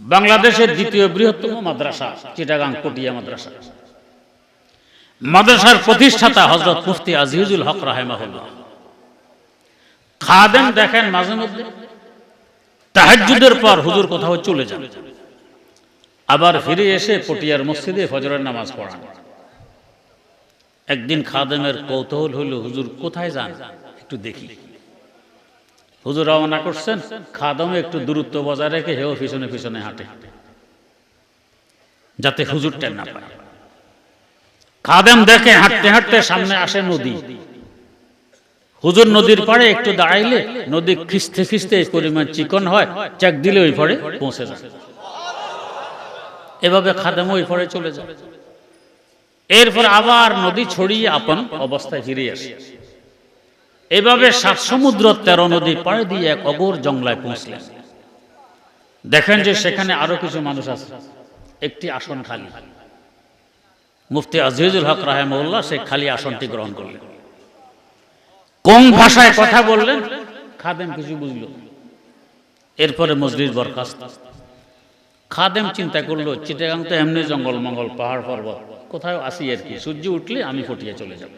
বাংলাদেশের দ্বিতীয় বৃহত্তম মাদ্রাসা, চিটাগাং পটিয়া মাদ্রাসা। মাদ্রাসার প্রতিষ্ঠাতা হজরত মুফতি আজিজুল হক রাহেমাহুল্লাহ। খাদেম দেখেন মাঝে মধ্যে, তাহাজ্জুদের পর হুজুর কোথাও চলে যান। আবার ফিরে এসে পটিয়ার মসজিদে ফজরের নামাজ পড়ান। একদিন খাদেমের কৌতূহল হইল, হুজুর কোথায় যান? একটু দেখি। হুজুর রওনা করছেন, খাদমে একটু দূরত্ব বজায় রেখে হেও পিছনে পিছনে হাঁটে। যাতে হুজুর টেন না পায়। খাদেম দেখে হাঁটতে হাঁটতে সামনে আসে নদী। হুজুর নদীর পাড়ে একটু দাঁড়াইলে নদী খিস্তে খিস্তে পরিমাণ চিকন হয়, চেক দিলে ওই পাড়ে পৌঁছে যায়। এভাবে খাদেম ওই পাড়ে চলে যায়। এরপর আবার নদী ছড়িয়ে আপন অবস্থায় ফিরে আসে। এভাবে সাত সমুদ্র তেরো নদী পাড়ে দিয়ে এক অগোর জংলায় পৌঁছলেন। দেখেন যে সেখানে আরও কিছু মানুষ আছে। একটি আসন খালি। মুফতি আজিজুল হক রাহেমউল্লাহ সেই খালি আসনটি গ্রহণ করলেন। কোন ভাষায় কথা বললেন? খাদেম কিছু বুঝলো। এরপরে মজলিস বরখাস্ত। খাদেম চিন্তা করল, চিটাগাং তো এমনি জঙ্গল মঙ্গল, পাহাড় পর্বত। কোথাও আসি আর কি? সূর্য উঠলে আমি ফটিয়ে চলে যাব।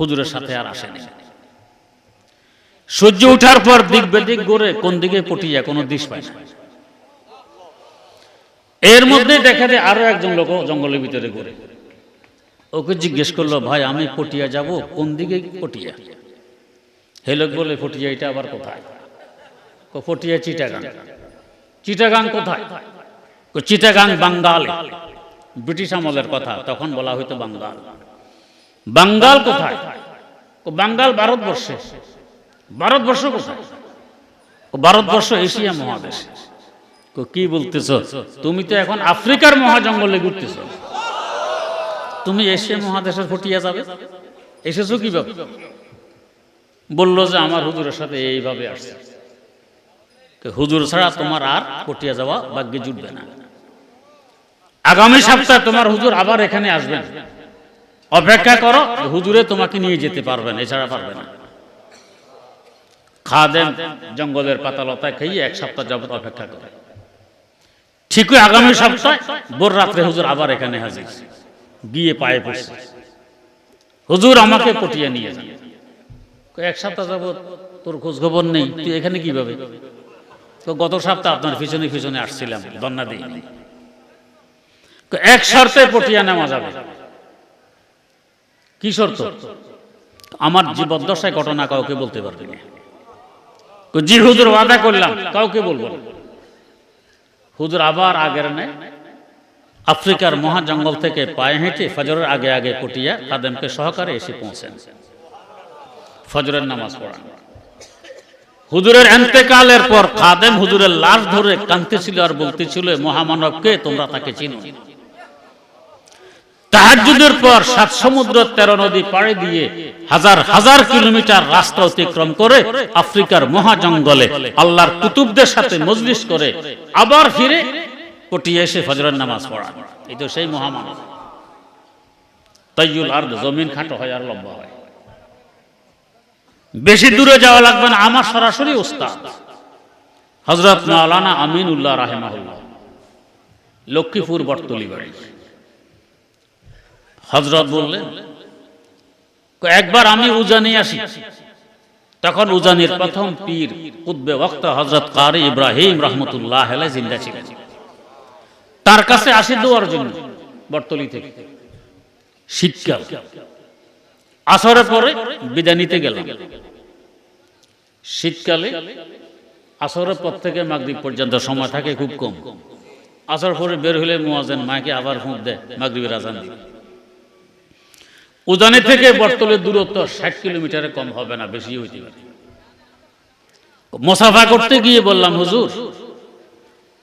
হুজুরের সাথে আর আসেনি। সূর্য উঠার পর দিক বেদিক গড়ে কোন দিকে পটিয়া কোনো দিশ পায় এর মধ্যে দেখা যায় আরও একজন লোক জঙ্গলের ভিতরে ঘুরে। ওকে জিজ্ঞেস করল, ভাই, আমি পটিয়া যাব, কোন দিকে পটিয়া? হে লোক বলে, পটিয়া, এটা আবার কোথায়? পটিয়া চিটাগাং। চিটাগাং কোথায়? চিটাগাং বাঙ্গালে। ব্রিটিশ আমলের কথা, তখন বলা হইতো বাঙ্গাল। বাঙ্গাল কোথায়? বাঙ্গাল ভারতবর্ষে। ভারতবর্ষ কোথায়? ভারতবর্ষ এশিয়া মহাদেশ। কি বলতেছ? তুমি তো এখন আফ্রিকার মহাজঙ্গলে ঘুরতেছ। তুমি এশিয়া মহাদেশের ফটিয়া যাবে? এসেছ কীভাবে? বলল যে আমার হুজুরের সাথে এইভাবে আসছে। হুজুর ছাড়া তোমার আর পটিয়া যাওয়া ভাগ্যে জুটবে না। আগামী সপ্তাহে তোমার হুজুর আবার এখানে আসবেন। অপেক্ষা করো, হুজুরে তোমাকে নিয়ে যেতে পারবেন, এছাড়া পারবে না। খাদেম জঙ্গলের পাতালতা খেয়ে এক সপ্তাহ যাবত অপেক্ষা করে। ঠিকই আগামী সপ্তাহে ভোর রাত্রে হুজুর আবার এখানে হাজির। গিয়ে পায়ে পড়ছে। হুজুর আমাকে পটিয়ে নিয়ে যান এক সপ্তাহ যাবত তোর খোঁজ খবর নেই, তুই এখানে কীভাবে? তো গত সপ্তাহ আপনার পিছনে পিছনে আসছিলাম, দন্না দিই এক শর্তে পটিয়া নেওয়া যাবে। কি শর্ত? আমার জীবদ্দশায় ঘটনা কাউকে বলতে পারবে না। তো জি হুজুর ওয়াদা করলাম, কাউকে বলব হুজুর আবার আগের নেয় আফ্রিকার মহা জঙ্গল থেকে পায়ে হেঁটে ফজরের আগে আগে পটিয়া কাদেমকে সহকারে এসে পৌঁছেন। ফজরের নামাজ পড়ান। হুজুরের এন্তেকালের পর খাদেম হুজুরের লাশ ধরে কাঁদতেছিল আর বলতেছিল মহামানবকে তোমরা তাকে চিনো তাহাজুদের পর সাত সমুদ্র তেরো নদী পাড়ে দিয়ে হাজার হাজার কিলোমিটার রাস্তা অতিক্রম করে আফ্রিকার মহাজঙ্গলে আল্লাহর কুতুবদের সাথে মজলিস করে আবার ফিরে পটিয়ে এসে ফজরের নামাজ পড়া এই তো সেই মহামানব। তাইয়ুল আর জমিন খাটো হয় আর লম্বা হয়। বেশি দূরে যাওয়া লাগবে না, আমার সরাসরি উস্তাদ হজরত মাওলানা আমিনুল্লাহ রাহেমাহুল্লাহ, লক্ষ্মীপুর বটতলি বাড়ি। হজরত বললেন "কয়, একবার আমি উজানি আসি। তখন উজানির প্রথম পীর উদ্বে ওক্ত হজরত কারি ইব্রাহিম রহমতুল্লাহ জিন্দা ছিলেন। তার কাছে আসি দোয়ার জন্য বটতলি থেকে। শীতকাল আসরের পরে বিদায় নিতে গেলাম। শীতকালে আসরের পর থেকে মাগরিব পর্যন্ত সময় থাকে খুব কম। আসর পরে বের হলে মোয়াজেন মাকে আবার ফুঁক দেয় মাগরিবের আজান দিবে উদানি থেকে বটতলের দূরত্ব ষাট কিলোমিটারে কম হবে না বেশি হইতে পারে। মোসাফা করতে গিয়ে বললাম হুজুর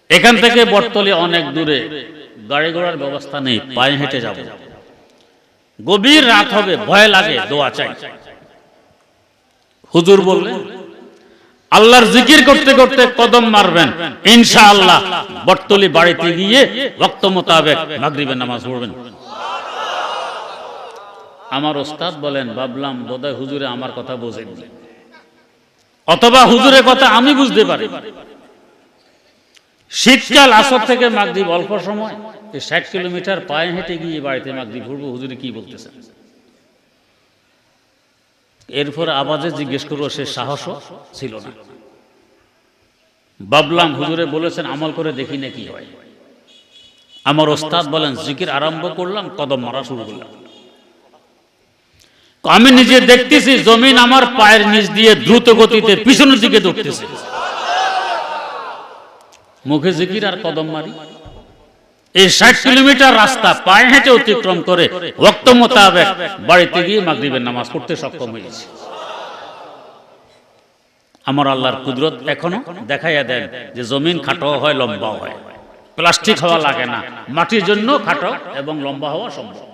এখান থেকে বটতলে অনেক দূরে গাড়ি ঘোড়ার ব্যবস্থা নেই পায়ে হেঁটে যাব। গভীর রাত হবে ভয় লাগে দোয়া চাই। হুজুর বললেন আল্লাহর জিকির করতে করতে কদম মারবেন। ইনশাআল্লাহ বটতলি বাড়িতে গিয়ে রক্ত মোতাবেক মাগরিবের নামাজ পড়বেন। আমার ওস্তাদ বলেন ভাবলাম বোধহয় হুজুরে আমার কথা বোঝেননি অথবা হুজুরের কথা আমি বুঝতে পারি। শীতকাল আসর থেকে মাগদ্বীপ অল্প সময়। এই ষাট কিলোমিটার পায়ে হেঁটে গিয়ে বাড়িতে মাগদ্বীপ ঘুরবো হুজুরে কি বলতেছেন? এরপর আবাজে জিজ্ঞেস করব সে সাহসও ছিল না। বাবলাম হুজুরে বলেছেন আমল করে দেখি না কি হয়? আমার ওস্তাদ বলেন জিকির আরম্ভ করলাম কদম মারা শুরু করলাম। আমি নিজে দেখতেছি, জমিন আমার পায়ের নিচ দিয়ে দ্রুত গতিতে পিছনের দিকে দৌড়তেছে। মুখে জিকির আর কদম মারি। এই ষাট কিলোমিটার রাস্তা পায়ে হেঁটে অতিক্রম করে রক্ত মোতাবেক বাড়িতে গিয়ে মাগরিবের নামাজ পড়তে সক্ষম হয়েছে। আমার আল্লাহর কুদরত এখনও দেখাইয়া দেন যে জমিন খাটো হয়, লম্বাও হয়। প্লাস্টিক হওয়া লাগে না। মাটির জন্য খাটো এবং লম্বা হওয়া সম্ভব।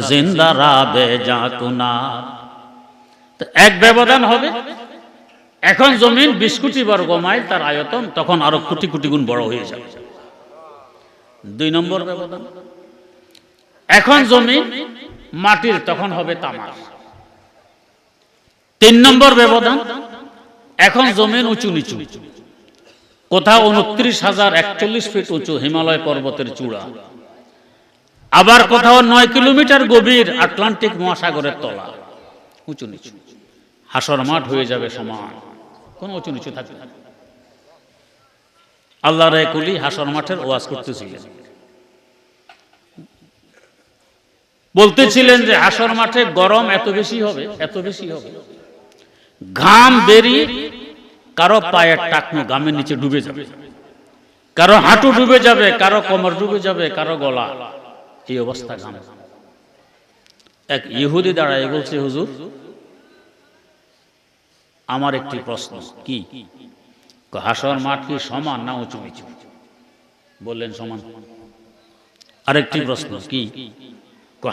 জিন্দারা বে জাকুনাদ তো এক ব্যবধান হবে। এখন জমিন বিশ কোটি বর্গ মাইল তার আয়তন, তখন আরও কোটি কোটি গুণ বড় হয়ে যাবে। দুই নম্বর ব্যবধান। এখন জমিন মাটির, তখন হবে তামার। তিন নম্বর ব্যবধান। এখন জমিন উঁচু নিচু। কোথাও উনত্রিশ হাজার একচল্লিশ ফিট উঁচু হিমালয় পর্বতের চূড়া। আবার কোথাও নয় কিলোমিটার গভীর আটলান্টিক মহাসাগরের তলা। উঁচু নিচু। হাসর মাঠ হয়ে যাবে সমান। কোন উঁচু নিচু থাকবে। আল্লাহ রায় কুলি হাসর মাঠের ওয়াজ করতেছিলেন। বলতেছিলেন যে হাসর মাঠে গরম এত বেশি হবে, এত বেশি হবে। ঘাম বেরিয়ে কারও পায়ের টাকনো গামের নিচে ডুবে যাবে। কারও হাঁটু ডুবে যাবে, কারও কোমর ডুবে যাবে, কারও গলা। এই অবস্থা এক ইহুদি দাঁড়ায় বলছে, হুজুর, আমার একটি প্রশ্ন, কি? হাসর মাঠ কি সমান না উঁচু নিচু? বললেন, সমান। আরেকটি প্রশ্ন, কি?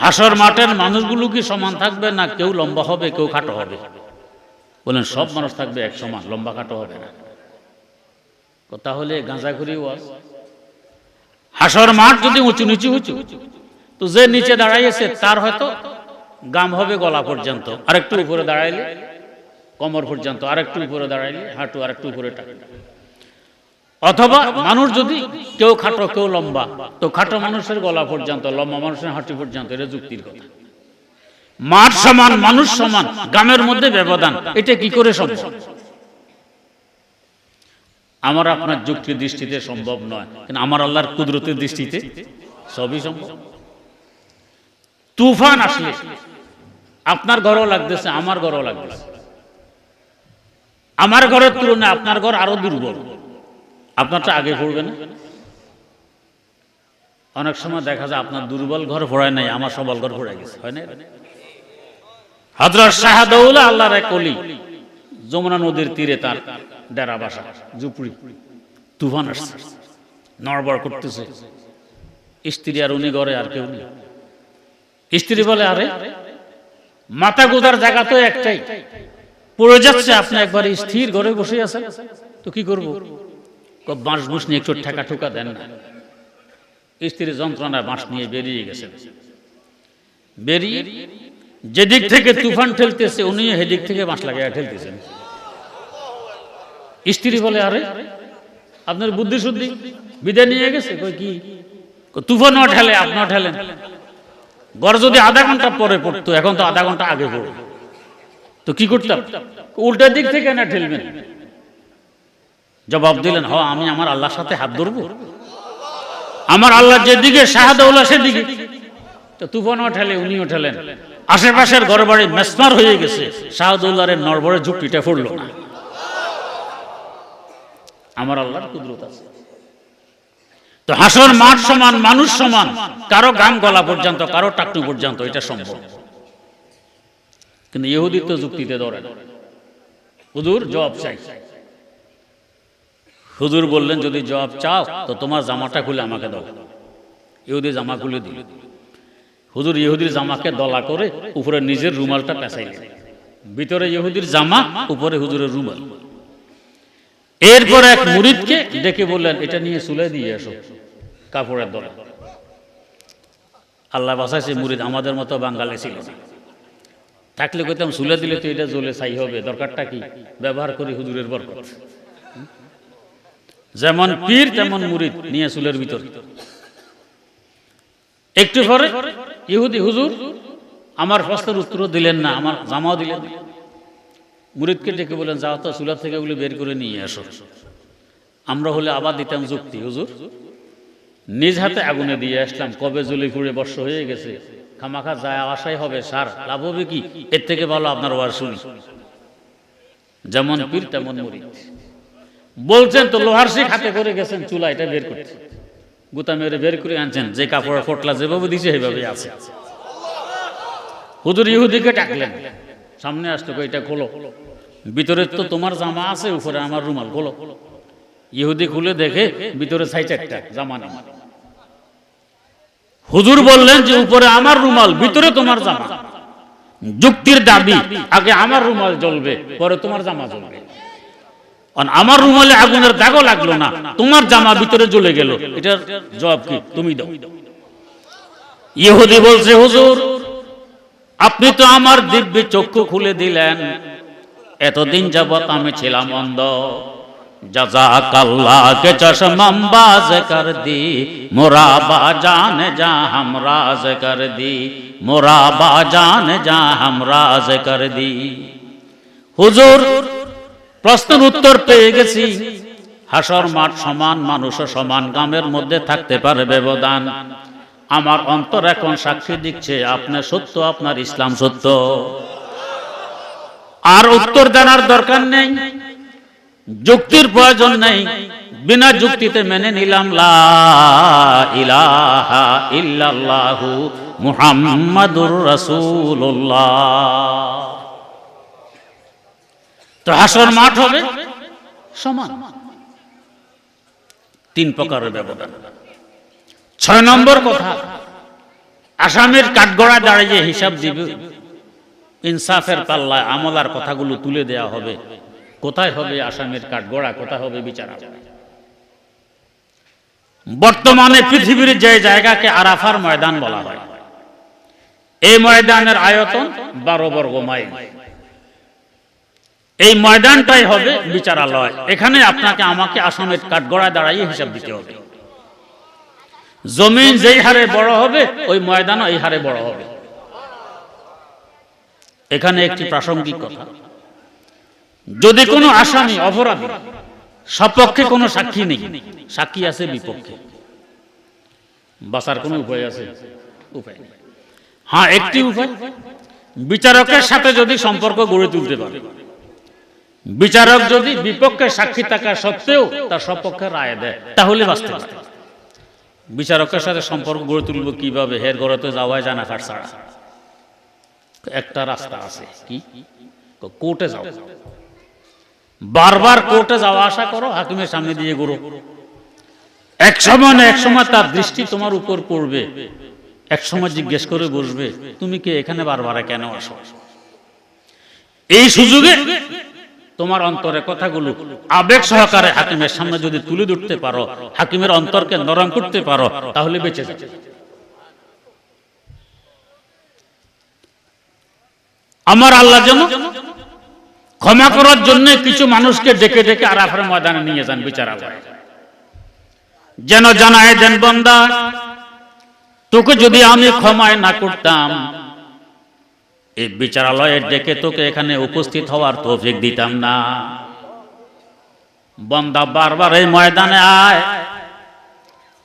হাসর মাঠের মানুষগুলো কি সমান থাকবে না? কেউ লম্বা হবে, কেউ খাটো হবে? বলেন, সব মানুষ থাকবে এক সমান, লম্বা খাটো হবে না। তাহলে গাঁজা করি ওয়াজ হাসর মাঠ যদি উঁচু নিচু উঁচু তো যে নিচে দাঁড়াইছে তার হয়তো গাম হবে গলা পর্যন্ত। আরেকটু উপরে দাঁড়াইলে, কোমর পর্যন্ত। আরেকটু উপরে দাঁড়াইলে, হাঁটু আরেকটু উপরে অথবা মানুষ যদি কেউ খাটো, কেউ লম্বা, তো খাটো মানুষের গলা পর্যন্ত, লম্বা মানুষের হাঁটু পর্যন্ত, এটা যুক্তির কথা। মাঠ সমান মানুষ সমান গ্রামের মধ্যে ব্যবধান। এটা কি করে সম্ভব? আমার আপনার যুক্তির দৃষ্টিতে সম্ভব নয় কিন্তু আমার আল্লাহর কুদরতের দৃষ্টিতে সবই সম্ভব। তুফান আসলে আপনার ঘরও লাগতেছে আমার ঘরও লাগতেছে। আমার ঘরের তুলনায় আপনার ঘর আরও দুর্বল। আপনারটা আগে পড়বে না। অনেক সময় দেখা যায় আপনার দুর্বল ঘর ভরায় নাই আমার সবল ঘর ভরে গেছে হয় না? হজরত শাহাদৌলা আল্লাহর এক কলি যমুনা নদীর তীরে তার ডেরা বাসা, ঝুপড়ি, তুফান আসছে। নড়বড় করতেছে। স্ত্রী আর উনি ঘরে আর কেউ নেই। স্ত্রী বলে, আরে, মাথা গোদার জায়গা তো একটাই। পড়ে যাচ্ছে, আপনি একবার স্থির ঘরে বসে আছেন। তো কি করব? বাঁশ বুস নিয়ে একটু ঠেকা ঠুকা দেন না। স্ত্রীর যন্ত্রণায় বাঁশ নিয়ে বেরিয়ে গেছেন বেরিয়ে যেদিক থেকে তুফান ঠেলতেছে উনি হেদিক থেকে বাঁশ লাগিয়ে ঠেলতেছেন স্ত্রী বলে আরে আপনার বুদ্ধি শুদ্ধি বিদায় নিয়ে গেছে? কই কি? কই, তুফানও ঠেলে আপনিও ঠেলেন। গড় যদি আধা ঘণ্টা পরে পড়তো এখন তো আধা ঘণ্টা আগে পড়বে তো কি করতাম? উল্টা দিক থেকে না ঠেলবেন? জবাব দিলেন হ আমি আমার আল্লাহর সাথে হাত ধরবো। আমার আল্লাহ যেদিকে শাহাদৌল্লাহ সেদিকে। তো তুফানও ঠেলে উনিও ঠেলেন। আশেপাশের ঘর বাড়ি মেসমার হয়ে গেছে। শাহাদৌল্লাহের নরবরে ঝুঁকিটা পড়ল না। আমার আল্লাহর কুদরত আছে। তো হাসর মাঠ সমান মানুষ সমান কারও গাম গলা পর্যন্ত কারও টাকটু পর্যন্ত এটা সম্ভব। কিন্তু ইহুদির তো যুক্তিতে ধরে হুজুর জবাব চাই। হুজুর বললেন যদি জবাব চাও তো তোমার জামাটা খুলে আমাকে দাও। ইহুদি জামা খুলে দিল। হুজুর ইহুদির জামাকে দলা করে উপরে নিজের রুমালটা পেঁচাইলেন। ভিতরে ইহুদির জামা, উপরে হুজুরের রুমাল। এরপর এক মুরিদকে ডেকে বললেন, এটা নিয়ে চুলে দিয়ে এসো, কাপড়ের দলে। আল্লাহ বাসাইছে, মুরিদ, আমাদের মতো বাঙালি ছিল থাকলে কইতাম, চুলে দিলে তো এটা জ্বলে ছাই হবে, দরকারটা কি? ব্যবহার করি হুজুরের বরকত। যেমন পীর, তেমন মুরিদ, নিয়ে চুলের ভিতর। একটু পরে ইহুদি হুজুর, আমার প্রশ্নের উত্তর দিলেন না, আমার জামাও দিলেন। মুরিদকে ডেকে বলেন, যাও তো চুলার থেকে ওগুলো বের করে নিয়ে আসো। আমরা হলে আবার দিতাম যুক্তি, হুজুর। নিজ হাতে আগুনে দিয়ে আসলাম, কবে জলি ফুড়ে বর্ষ হয়ে গেছে। খামাখা যায়, আশাই হবে, সার, লাভ হবে কি? এর থেকে ভালো আপনার ওয়ার শুনি। যেমন পীর, তেমন মুরিদ। বলছেন তো লোহার শিখ হাতে করে গেছেন, চুলা এটা বের করতে। গুতা মেরে বের করে আনছেন, যে কাপড় ফোটলা যেভাবে দিছে সেভাবে আছে। হুজুর ইহুদিকে ডাকলেন, সামনে আসতো এটা খোলো। ভিতরে তো তোমার জামা আছে, উপরে আমার রুমাল, খোলো। ইহুদি খুলে দেখে ভিতরে ছাই চারটা জামা নেই। হুজুর বললেন যে, উপরে আমার রুমাল, ভিতরে তোমার জামা। যুক্তির দাবি, আগে আমার রুমাল জ্বলবে, পরে তোমার জামা জ্বলবে। আমার রুমালে আগুনের দাগও লাগল না। তোমার জামা ভিতরে জ্বলে গেল। এটার জবাব কি? তুমি দাও। ইহুদি বলছে, হুজুর, আপনি তো আমার দিব্য চক্ষু খুলে দিলেন। এতদিন যাবৎ আমি ছিলাম অন্ধ। জাজাকাল্লাহকে চশমাম বাজ কর দি, মোরা বাজান যা হাম রাজ কর দি, মোরা বাজান যা হাম রাজ কর দি। হুজুর প্রশ্নের উত্তর পেয়ে গেছি। হাসর মাঠ সমান মানুষও সমান, গ্রামের মধ্যে থাকতে পারে ব্যবধান। আমার অন্তর এখন সাক্ষী দিচ্ছে আপনার সত্য, আপনার ইসলাম সত্য। আর উত্তর জানার দরকার নেই, যুক্তির প্রয়োজন নেই, বিনা যুক্তিতে মেনে নিলাম, লা ইলাহা ইল্লাল্লাহু মুহাম্মাদুর রাসূলুল্লাহ। তো হাসর মাঠ হবে? সমান। তিন প্রকারের ব্যবধান। ছয় নম্বর কথা আসামের কাঠগড়া দাঁড়িয়ে হিসাব দিবে ইনসাফের পাল্লায় আমলার কথাগুলো তুলে দেয়া হবে। কোথায় হবে আসামের কাঠগড়া কোথায় হবে বিচারা? বর্তমানে পৃথিবীর যে জায়গাকে আরাফার ময়দান বলা হয় এই ময়দানের আয়তন বারো বর্গ মাইল। এই ময়দানটাই হবে বিচারালয়। এখানে আপনাকে আমাকে আসামের কাঠগড়ায় দাঁড়াইয়ে হিসাব দিতে হবে। জমিন যেই হারে বড় হবে, ওই ময়দানও এই হারে বড় হবে। এখানে একটি প্রাসঙ্গিক কথা। যদি কোনো আসামি অপরাধী সপক্ষে কোনো সাক্ষী নেই, সাক্ষী আছে বিপক্ষে। বাঁচার কোনো উপায় আছে? উপায় হ্যাঁ একটি উপায়। বিচারকের সাথে যদি সম্পর্ক গড়ে তুলতে পারে বিচারক যদি বিপক্ষে সাক্ষী থাকা সত্ত্বেও তার সপক্ষে রায় দেয়, তাহলে বাঁচতে পারে বিচারকের সাথে সম্পর্ক গড়ে তুলব কীভাবে? হের ঘরে তো যাওয়াই জানা কাট ছাড়া। একটা রাস্তা আছে, কি? কোর্টে যাও। বারবার কোর্টে যাওয়া আসা করো, হাকিমের সামনে দিয়ে ঘুরো। এক সময় না এক সময় তার দৃষ্টি তোমার উপর পড়বে। এক সময় জিজ্ঞেস করে বসবে, তুমি কি এখানে বারবার কেন আসো? এই সুযোগে তোমার অন্তরে কথাগুলো আবেগ সহকারে হাকিমের সামনে যদি তুলে ধরতে পারো, হাকিমের অন্তরকে নরম করতে পারো, তাহলে বেঁচে যাবে আমার আল্লাহ যেন ক্ষমা করার জন্য কিছু মানুষকে ডেকে ডেকে আরাফের ময়দানে নিয়ে যান বিচারালয় যেন জানায় দেন বন্দা, তোকে যদি আমি ক্ষমায় না করতাম এই বিচারালয়ের ডেকে তোকে এখানে উপস্থিত হওয়ার তৌফিক দিতাম না। বন্দা বারবার এই ময়দানে আয়।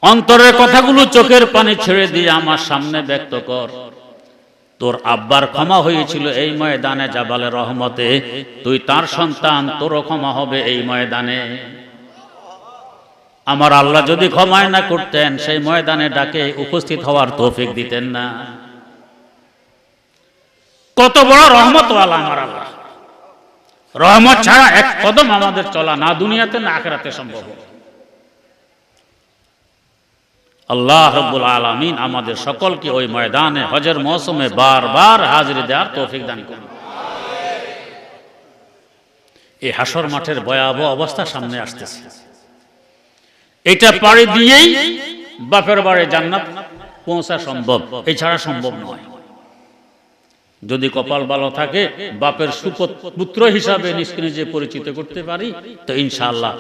অন্তরের কথাগুলো চোখের পানি ছেড়ে দিয়ে আমার সামনে ব্যক্ত কর। তোর আব্বার ক্ষমা হয়েছিল এই ময়দানে জাবালে রহমতে। তুই তার সন্তান, তোরও ক্ষমা হবে এই ময়দানে। আমার আল্লাহ যদি ক্ষমায় না করতেন, সেই ময়দানে ডাকে উপস্থিত হওয়ার তৌফিক দিতেন না। কত বড় রহমত আমার আল্লাহ। রহমত ছাড়া এক কদম আমাদের চলা না দুনিয়াতে, না আখেরাতে সম্ভব। আল্লাহ রব্বুল আলমিন আমাদের সকলকে ওই ময়দানে হজের মৌসুমে বারবার হাজিরি দেওয়ার তৌফিক দান করুন। এই হাসর মাঠের ভয়াবহ অবস্থা সামনে আসতেছে। এটা পাড়ি দিয়েই বাপের বাড়ি জান্নাত পৌঁছা সম্ভব, এছাড়া সম্ভব নয়। যদি কপাল ভালো থাকে বাপের সুপুত্র হিসাবে নিজকে নিজে পরিচিত করতে পারি তো ইনশাআল্লাহ।